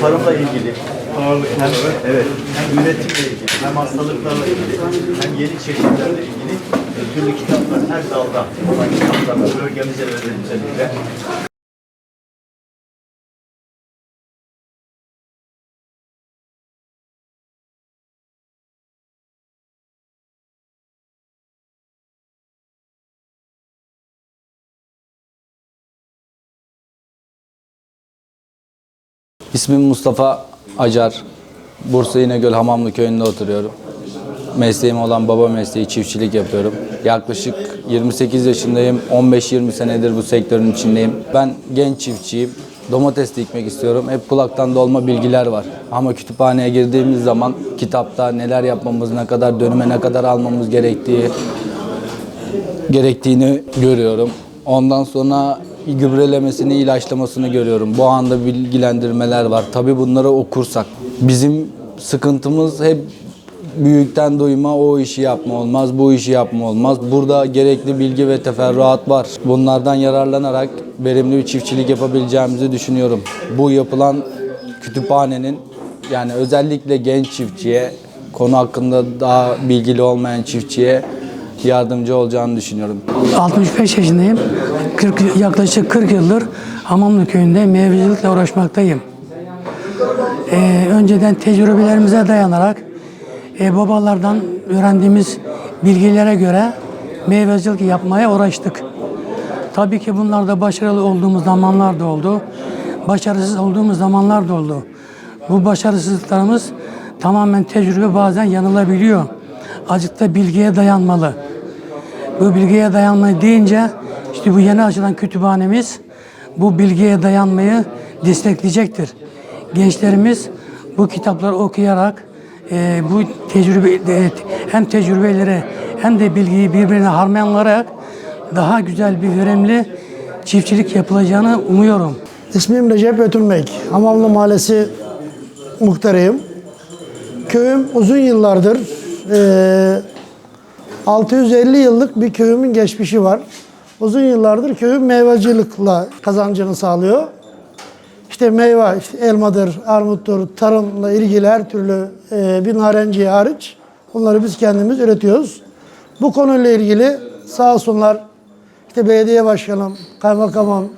Tarımla ilgili. Hem, evet, hem üretimle ilgili hem hastalıklarla ilgili hem yeni çeşitlerle ilgili e, türlü kitaplar her dalda olan kitaplarla bölgemize ve özellikle İsmim Mustafa Acar. Bursa İnegöl Hamamlı köyünde oturuyorum. Mesleğim olan baba mesleği çiftçilik yapıyorum. Yaklaşık 28 yaşındayım. 15-20 senedir bu sektörün içindeyim. Ben genç çiftçiyim. Domates dikmek istiyorum. Hep kulaktan dolma bilgiler var. Ama kütüphaneye girdiğimiz zaman kitapta neler yapmamız, ne kadar dönüme ne kadar almamız gerektiği gerektiğini görüyorum. Ondan sonra gübrelemesini, ilaçlamasını görüyorum. Bu anda bilgilendirmeler var. Tabii bunları okursak. Bizim sıkıntımız hep büyükten duyma o işi yapma olmaz, bu işi yapma olmaz. Burada gerekli bilgi ve teferruat var. Bunlardan yararlanarak verimli bir çiftçilik yapabileceğimizi düşünüyorum. Bu yapılan kütüphanenin yani özellikle genç çiftçiye, konu hakkında daha bilgili olmayan çiftçiye yardımcı olacağını düşünüyorum. 65 yaşındayım. 40, yaklaşık 40 yıldır Hamamlı köyünde meyvecilikle uğraşmaktayım. Ee, önceden tecrübelerimize dayanarak e, babalardan öğrendiğimiz bilgilere göre meyvecilik yapmaya uğraştık. Tabii ki bunlarda başarılı olduğumuz zamanlar da oldu. Başarısız olduğumuz zamanlar da oldu. Bu başarısızlıklarımız tamamen tecrübe bazen yanılabiliyor. Azıcık da bilgiye dayanmalı. Bu bilgiye dayanmayı deyince işte bu yeni açılan kütüphanemiz bu bilgiye dayanmayı destekleyecektir. Gençlerimiz bu kitapları okuyarak e, bu tecrübe e, hem tecrübeleri hem de bilgiyi birbirine harmanlayarak daha güzel bir verimli çiftçilik yapılacağını umuyorum. İsmim Recep Ötülmek. Hamamlı Mahallesi muhtarıyım. Köyüm uzun yıllardır eee 650 yıllık bir köyümün geçmişi var. Uzun yıllardır köyüm meyvacılıkla kazancını sağlıyor. İşte meyve, işte elmadır, armuttur, tarımla ilgili her türlü eee bir narenciye hariç bunları biz kendimiz üretiyoruz. Bu konuyla ilgili sağ olsunlar işte belediye başkanım, kaymakamım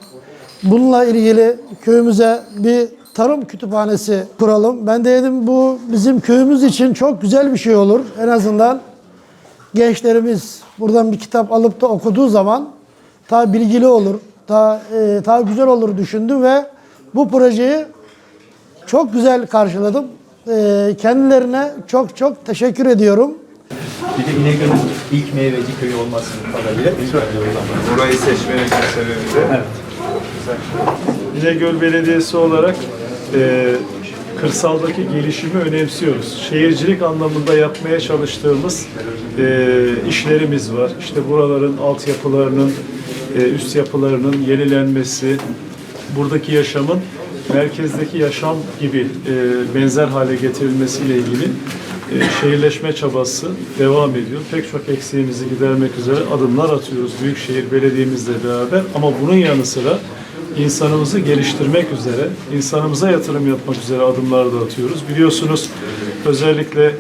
bununla ilgili köyümüze bir tarım kütüphanesi kuralım. Ben de dedim bu bizim köyümüz için çok güzel bir şey olur. En azından gençlerimiz buradan bir kitap alıp da okuduğu zaman daha bilgili olur, daha e, daha güzel olur düşündüm ve bu projeyi çok güzel karşıladım. E, kendilerine çok çok teşekkür ediyorum. bir de İnegöl'ün ilk meyveci köyü olmasının kadarıyla Burayı seçmemizin sebebi de İnegöl Belediyesi olarak e, kırsaldaki gelişimi önemsiyoruz. Şehircilik anlamında yapmaya çalıştığımız e, işlerimiz var. İşte buraların altyapılarının, e, üst yapılarının yenilenmesi, buradaki yaşamın merkezdeki yaşam gibi e, benzer hale getirilmesiyle ilgili e, şehirleşme çabası devam ediyor. Pek çok eksiğimizi gidermek üzere adımlar atıyoruz Büyükşehir Belediye'mizle beraber ama bunun yanı sıra insanımızı geliştirmek üzere, insanımıza yatırım yapmak üzere adımlar da atıyoruz. Biliyorsunuz özellikle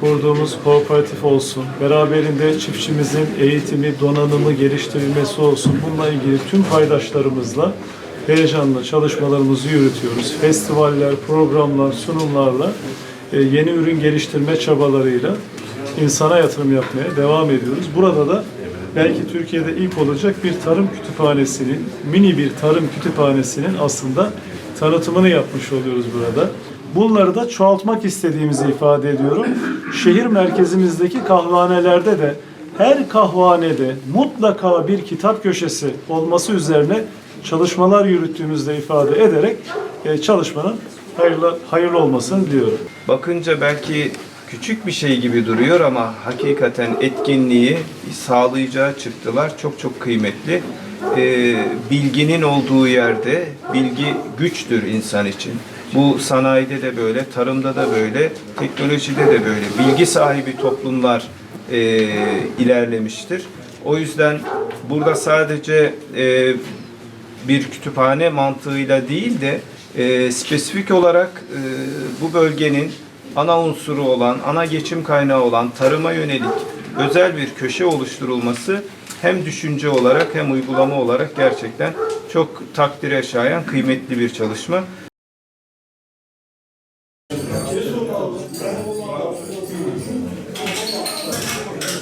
kurduğumuz kooperatif olsun, beraberinde çiftçimizin eğitimi, donanımı geliştirilmesi olsun. Bununla ilgili tüm paydaşlarımızla heyecanla çalışmalarımızı yürütüyoruz. Festivaller, programlar, sunumlarla e, yeni ürün geliştirme çabalarıyla insana yatırım yapmaya devam ediyoruz. Burada da belki Türkiye'de ilk olacak bir tarım kütüphanesinin, mini bir tarım kütüphanesinin aslında tanıtımını yapmış oluyoruz burada. Bunları da çoğaltmak istediğimizi ifade ediyorum. Şehir merkezimizdeki kahvanelerde de her kahvanede mutlaka bir kitap köşesi olması üzerine çalışmalar yürüttüğümüzde ifade ederek e, çalışmanın hayırlı, hayırlı olmasını diliyorum. bakınca belki küçük bir şey gibi duruyor ama hakikaten etkinliği sağlayacağı çıktılar çok çok kıymetli. Ee, bilginin olduğu yerde bilgi güçtür insan için. Bu sanayide de böyle, tarımda da böyle, teknolojide de böyle. Bilgi sahibi toplumlar e, ilerlemiştir. O yüzden burada sadece e, bir kütüphane mantığıyla değil de e, spesifik olarak e, bu bölgenin ana unsuru olan, ana geçim kaynağı olan tarıma yönelik özel bir köşe oluşturulması hem düşünce olarak hem uygulama olarak gerçekten çok takdire şayan kıymetli bir çalışma.